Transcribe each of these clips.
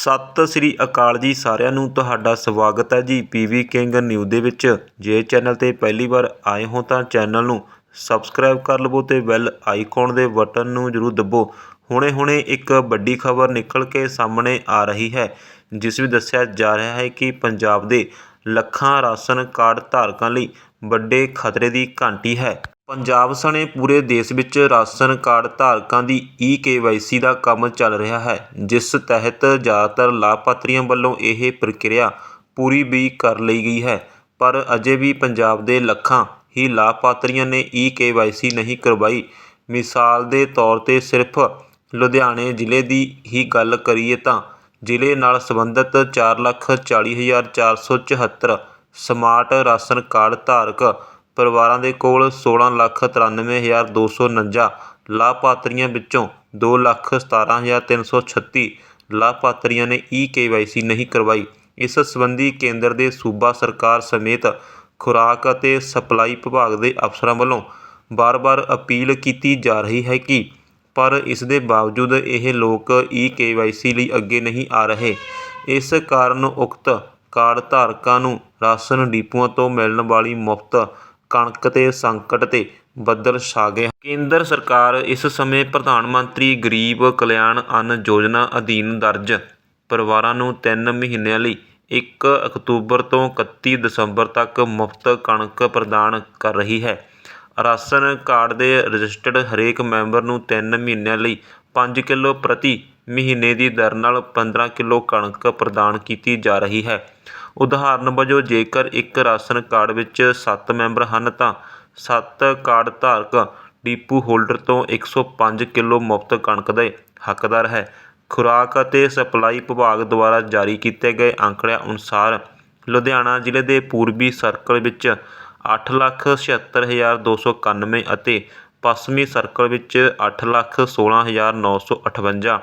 ਸਤਿ ਸ੍ਰੀ ਅਕਾਲ ਜੀ ਸਾਰਿਆਂ ਨੂੰ, ਤੁਹਾਡਾ ਸਵਾਗਤ ਹੈ ਜੀ ਪੀਵੀ ਕਿੰਗ ਨਿਊ ਦੇ ਵਿੱਚ। ਜੇ ਚੈਨਲ ਤੇ ਪਹਿਲੀ ਵਾਰ ਆਏ ਹੋ ਤਾਂ ਚੈਨਲ ਨੂੰ ਸਬਸਕ੍ਰਾਈਬ ਕਰ ਲਵੋ ਤੇ ਬੈਲ ਆਈਕਨ ਦੇ ਬਟਨ ਨੂੰ ਜ਼ਰੂਰ ਦਬੋ। ਹੁਣੇ-ਹੁਣੇ ਇੱਕ ਵੱਡੀ ਖਬਰ ਨਿਕਲ ਕੇ ਸਾਹਮਣੇ ਆ ਰਹੀ ਹੈ, ਜਿਸ ਵਿੱਚ ਦੱਸਿਆ ਜਾ ਰਿਹਾ ਹੈ ਕਿ ਪੰਜਾਬ ਦੇ ਲੱਖਾਂ ਰਾਸ਼ਨ ਕਾਰਡ ਧਾਰਕਾਂ ਲਈ ਵੱਡੇ ਖਤਰੇ ਦੀ ਘੰਟੀ ਹੈ। ਪੰਜਾਬ ਸਣੇ ਪੂਰੇ ਦੇਸ਼ ਵਿੱਚ ਰਾਸ਼ਨ ਕਾਰਡ ਧਾਰਕਾਂ ਦੀ ਈ ਕੇਵਾਈਸੀ ਦਾ ਕੰਮ ਚੱਲ ਰਿਹਾ ਹੈ, ਜਿਸ ਤਹਿਤ ਜ਼ਿਆਦਾਤਰ ਲਾਭਪਾਤਰੀਆਂ ਵੱਲੋਂ ਇਹ ਪ੍ਰਕਿਰਿਆ ਪੂਰੀ ਵੀ ਕਰ ਲਈ ਗਈ ਹੈ। ਪਰ ਅਜੇ ਵੀ ਪੰਜਾਬ ਦੇ ਲੱਖਾਂ ਹੀ ਲਾਭਪਾਤਰੀਆਂ ਨੇ ਈ ਕੇਵਾਈਸੀ ਨਹੀਂ ਕਰਵਾਈ। ਮਿਸਾਲ ਦੇ ਤੌਰ ਤੇ ਸਿਰਫ ਲੁਧਿਆਣੇ ਜ਼ਿਲ੍ਹੇ ਦੀ ਹੀ ਗੱਲ ਕਰੀਏ ਤਾਂ ਜ਼ਿਲ੍ਹੇ ਨਾਲ ਸੰਬੰਧਿਤ 440474 ਸਮਾਰਟ ਰਾਸ਼ਨ ਕਾਰਡ ਧਾਰਕ ਪਰਿਵਾਰਾਂ ਦੇ ਕੋਲ 16,93,249 ਲਾਭਪਾਤਰੀਆਂ ਵਿੱਚੋਂ 2,17,336 ਲਾਭਪਾਤਰੀਆਂ ਨੇ ਈ ਕੇਵਾਈਸੀ ਨਹੀਂ ਕਰਵਾਈ। ਇਸ ਸੰਬੰਧੀ ਕੇਂਦਰ ਦੇ ਸੂਬਾ ਸਰਕਾਰ ਸਮੇਤ ਖੁਰਾਕ ਅਤੇ ਸਪਲਾਈ ਵਿਭਾਗ ਦੇ ਅਫਸਰਾਂ ਵੱਲੋਂ ਵਾਰ ਵਾਰ ਅਪੀਲ ਕੀਤੀ ਜਾ ਰਹੀ ਹੈ ਕਿ ਪਰ ਇਸ ਦੇ ਬਾਵਜੂਦ ਇਹ ਲੋਕ ਈ ਕੇਵਾਈਸੀ ਲਈ ਅੱਗੇ ਨਹੀਂ ਆ ਰਹੇ। ਇਸ ਕਾਰਨ ਉਕਤ ਕਾਰਡ ਧਾਰਕਾਂ ਨੂੰ ਰਾਸ਼ਨ ਡਿਪੂਆਂ ਤੋਂ ਮਿਲਣ ਵਾਲੀ ਮੁਫਤ ਕਣਕ ਤੇ ਸੰਕਟ ਤੇ ਬੱਦਲ ਛਾ ਗਏ ਕੇਂਦਰ ਸਰਕਾਰ ਇਸ ਸਮੇਂ ਪ੍ਰਧਾਨ ਮੰਤਰੀ ਗਰੀਬ ਕਲਿਆਣ ਅੰਨ ਯੋਜਨਾ ਅਧੀਨ ਦਰਜ ਪਰਿਵਾਰਾਂ ਨੂੰ ਤਿੰਨ ਮਹੀਨਿਆਂ ਲਈ ਇੱਕ ਅਕਤੂਬਰ ਤੋਂ 31 ਦਸੰਬਰ ਤੱਕ ਮੁਫਤ ਕਣਕ ਪ੍ਰਦਾਨ ਕਰ ਰਹੀ ਹੈ। ਰਾਸ਼ਨ ਕਾਰਡ ਦੇ ਰਜਿਸਟਰਡ ਹਰੇਕ ਮੈਂਬਰ ਨੂੰ ਤਿੰਨ ਮਹੀਨਿਆਂ ਲਈ ਪੰਜ ਕਿਲੋ ਪ੍ਰਤੀ ਮਹੀਨੇ ਦੀ ਦਰ ਨਾਲ 15 ਕਿਲੋ ਕਣਕ ਪ੍ਰਦਾਨ ਕੀਤੀ ਜਾ ਰਹੀ ਹੈ। ਉਦਾਹਰਨ ਵਜੋਂ, ਜੇਕਰ ਇੱਕ ਰਾਸ਼ਨ ਕਾਰਡ ਵਿੱਚ ਸੱਤ ਮੈਂਬਰ ਹਨ ਤਾਂ ਸੱਤ ਕਾਰਡ ਧਾਰਕ ਡੀਪੂ ਹੋਲਡਰ ਤੋਂ 105 ਕਿਲੋ ਮੁਫਤ ਕਣਕ ਦੇ ਹੱਕਦਾਰ ਹੈ। ਖੁਰਾਕ ਅਤੇ ਸਪਲਾਈ ਵਿਭਾਗ ਦੁਆਰਾ ਜਾਰੀ ਕੀਤੇ ਗਏ ਅੰਕੜਿਆਂ ਅਨੁਸਾਰ, ਲੁਧਿਆਣਾ ਜ਼ਿਲ੍ਹੇ ਦੇ ਪੂਰਬੀ ਸਰਕਲ ਵਿੱਚ 876291 ਅਤੇ ਪੱਛਮੀ ਸਰਕਲ ਵਿੱਚ 816958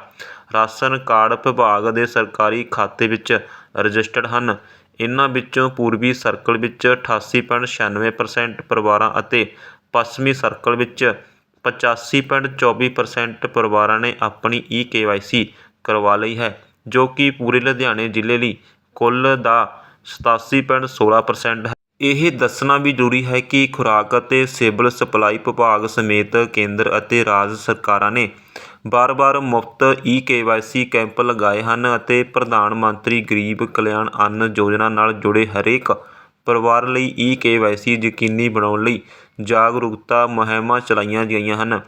ਰਾਸ਼ਨ ਕਾਰਡ ਵਿਭਾਗ ਦੇ ਸਰਕਾਰੀ ਖਾਤੇ ਵਿੱਚ ਰਜਿਸਟਰਡ ਹਨ। ਇਨ੍ਹਾਂ ਵਿੱਚੋਂ ਪੂਰਬੀ ਸਰਕਲ ਵਿੱਚ 88.96% ਪਰਿਵਾਰਾਂ ਅਤੇ ਪੱਛਮੀ ਸਰਕਲ ਵਿੱਚ 85.24% ਪਰਿਵਾਰਾਂ ਨੇ ਆਪਣੀ ਈ ਕੇਵਾਈਸੀ ਕਰਵਾ ਲਈ ਹੈ, ਜੋ ਕਿ ਪੂਰੇ ਲੁਧਿਆਣੇ ਜ਼ਿਲ੍ਹੇ ਲਈ ਕੁੱਲ ਦਾ 87.16% ਹੈ। ਇਹ ਦੱਸਣਾ ਵੀ ਜ਼ਰੂਰੀ ਹੈ ਕਿ ਖੁਰਾਕ ਅਤੇ ਸਿਵਲ ਸਪਲਾਈ ਵਿਭਾਗ ਸਮੇਤ ਕੇਂਦਰ ਅਤੇ ਰਾਜ ਸਰਕਾਰਾਂ ਨੇ ਵਾਰ ਵਾਰ ਮੁਫਤ ਈ ਕੇਵਾਈਸੀ ਕੈਂਪ ਲਗਾਏ ਹਨ ਅਤੇ ਪ੍ਰਧਾਨ ਮੰਤਰੀ ਗਰੀਬ ਕਲਿਆਣ ਅੰਨ ਯੋਜਨਾ ਨਾਲ ਜੁੜੇ ਹਰੇਕ ਪਰਿਵਾਰ ਲਈ ਈ ਕੇਵਾਈਸੀ ਯਕੀਨੀ ਬਣਾਉਣ ਲਈ ਜਾਗਰੂਕਤਾ ਮੁਹਿੰਮਾਂ ਚਲਾਈਆਂ ਗਈਆਂ ਹਨ।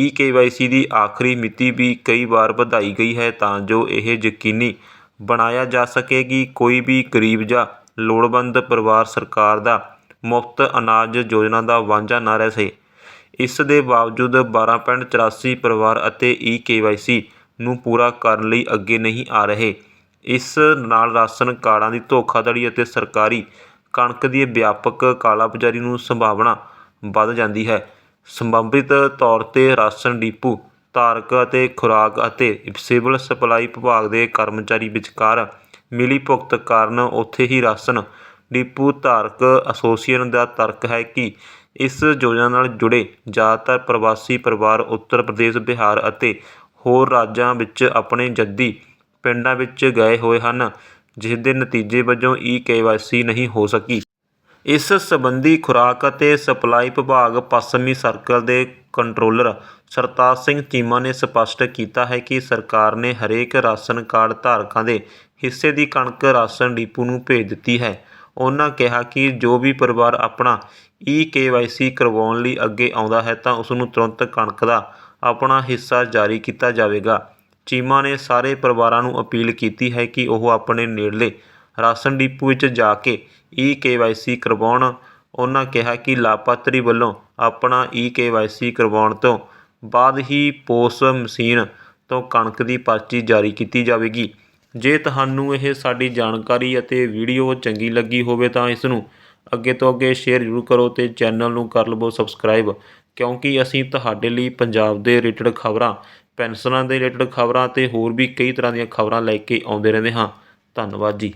ਈ ਕੇਵਾਈਸੀ ਦੀ ਆਖਰੀ ਮਿਤੀ ਵੀ ਕਈ ਵਾਰ ਵਧਾਈ ਗਈ ਹੈ ਤਾਂ ਜੋ ਇਹ ਯਕੀਨੀ ਬਣਾਇਆ ਜਾ ਸਕੇ ਕਿ ਕੋਈ ਵੀ ਗਰੀਬ ਜਾਂ ਲੋੜਵੰਦ ਪਰਿਵਾਰ ਸਰਕਾਰ ਦਾ ਮੁਫਤ ਅਨਾਜ ਯੋਜਨਾ ਦਾ ਵਾਂਝਾ ਨਾ ਰਹਿ ਸਕੇ। ਇਸ ਦੇ ਬਾਵਜੂਦ 12.84 ਪਰਿਵਾਰ ਅਤੇ ਈ ਕੇਵਾਈਸੀ ਨੂੰ ਪੂਰਾ ਕਰਨ ਲਈ ਅੱਗੇ ਨਹੀਂ ਆ ਰਹੇ। ਇਸ ਨਾਲ ਰਾਸ਼ਨ ਕਾਰਡਾਂ ਦੀ ਧੋਖਾਧੜੀ ਅਤੇ ਸਰਕਾਰੀ ਕਣਕ ਦੀ ਵਿਆਪਕ ਕਾਲਾਬਾਜ਼ਾਰੀ ਨੂੰ ਸੰਭਾਵਨਾ ਵੱਧ ਜਾਂਦੀ ਹੈ। ਸੰਭਾਵਿਤ ਤੌਰ ਤੇ ਰਾਸ਼ਨ ਡਿਪੂ, ਧਾਰਕ ਅਤੇ ਖੁਰਾਕ ਅਤੇ ਸਿਵਲ ਸਪਲਾਈ ਵਿਭਾਗ ਦੇ ਕਰਮਚਾਰੀ ਵਿਚਕਾਰ ਮਿਲੀ ਭੁਗਤ ਕਾਰਨ ਉੱਥੇ ਹੀ ਰਾਸ਼ਨ ਡਿਪੂ ਧਾਰਕ ਐਸੋਸੀਏਸ਼ਨ ਦਾ ਤਰਕ ਹੈ ਕਿ ਇਸ ਯੋਜਨਾ ਨਾਲ ਜੁੜੇ ਜ਼ਿਆਦਾਤਰ ਪ੍ਰਵਾਸੀ ਪਰਿਵਾਰ ਉੱਤਰ ਪ੍ਰਦੇਸ਼, ਬਿਹਾਰ ਅਤੇ ਹੋਰ ਰਾਜਾਂ ਵਿੱਚ ਆਪਣੇ ਜੱਦੀ ਪਿੰਡਾਂ ਵਿੱਚ ਗਏ ਹੋਏ ਹਨ, ਜਿਸਦੇ ਨਤੀਜੇ ਵਜੋਂ ਈ ਕੇਵਾਈਸੀ ਨਹੀਂ ਹੋ ਸਕੀ। ਇਸ ਸੰਬੰਧੀ ਖੁਰਾਕ ਅਤੇ ਸਪਲਾਈ ਵਿਭਾਗ ਪੱਛਮੀ ਸਰਕਲ ਦੇ ਕੰਟਰੋਲਰ ਸਰਤਾਜ ਸਿੰਘ ਚੀਮਾ ਨੇ ਸਪਸ਼ਟ ਕੀਤਾ ਹੈ ਕਿ ਸਰਕਾਰ ਨੇ ਹਰੇਕ ਰਾਸ਼ਨ ਕਾਰਡ ਧਾਰਕਾਂ ਦੇ ਹਿੱਸੇ ਦੀ ਕਣਕ ਰਾਸ਼ਨ ਡੀਪੂ ਨੂੰ ਭੇਜ ਦਿੱਤੀ ਹੈ। ਉਹਨਾਂ ਕਿਹਾ ਕਿ ਜੋ ਵੀ ਪਰਿਵਾਰ ਆਪਣਾ ਈ ਕੇਵਾਈਸੀ ਕਰਵਾਉਣ ਲਈ ਅੱਗੇ ਆਉਂਦਾ ਹੈ ਤਾਂ ਉਸ ਨੂੰ ਤੁਰੰਤ ਕਣਕ ਦਾ ਆਪਣਾ ਹਿੱਸਾ ਜਾਰੀ ਕੀਤਾ ਜਾਵੇਗਾ। ਚੀਮਾ ਨੇ ਸਾਰੇ ਪਰਿਵਾਰਾਂ ਨੂੰ ਅਪੀਲ ਕੀਤੀ ਹੈ ਕਿ ਉਹ ਆਪਣੇ ਨੇੜਲੇ ਰਾਸ਼ਨ ਡਿਪੂ ਵਿੱਚ ਜਾ ਕੇ ਈ ਕੇਵਾਈਸੀ ਕਰਵਾਉਣ। ਉਹਨਾਂ ਕਿਹਾ ਕਿ ਲਾਭਪਾਤਰੀ ਵੱਲੋਂ ਆਪਣਾ ਈ ਕੇਵਾਈਸੀ ਕਰਵਾਉਣ ਤੋਂ ਬਾਅਦ ਹੀ ਪੋਸ ਮਸ਼ੀਨ ਤੋਂ ਕਣਕ ਦੀ ਪਰਚੀ ਜਾਰੀ ਕੀਤੀ ਜਾਵੇਗੀ। ਜੇ ਤੁਹਾਨੂੰ ਇਹ ਸਾਡੀ ਜਾਣਕਾਰੀ ਅਤੇ ਵੀਡੀਓ ਚੰਗੀ ਲੱਗੀ ਹੋਵੇ ਤਾਂ ਇਸ ਨੂੰ ਅੱਗੇ ਤੋਂ ਅੱਗੇ ਸ਼ੇਅਰ ਜ਼ਰੂਰ ਕਰੋ ਤੇ ਚੈਨਲ ਨੂੰ ਕਰ ਲਵੋ ਸਬਸਕ੍ਰਾਈਬ। ਕਿਉਂਕਿ ਅਸੀਂ ਤੁਹਾਡੇ ਲਈ ਪੰਜਾਬ ਦੇ ਰਿਲੇਟਡ ਖਬਰਾਂ, ਪੈਨਸ਼ਨਾਂ ਦੇ ਰਿਲੇਟਡ ਖਬਰਾਂ ਤੇ ਹੋਰ ਵੀ ਕਈ ਤਰ੍ਹਾਂ ਦੀਆਂ ਖਬਰਾਂ ਲੈ ਕੇ ਆਉਂਦੇ ਰਹਿੰਦੇ ਹਾਂ। ਧੰਨਵਾਦ ਜੀ।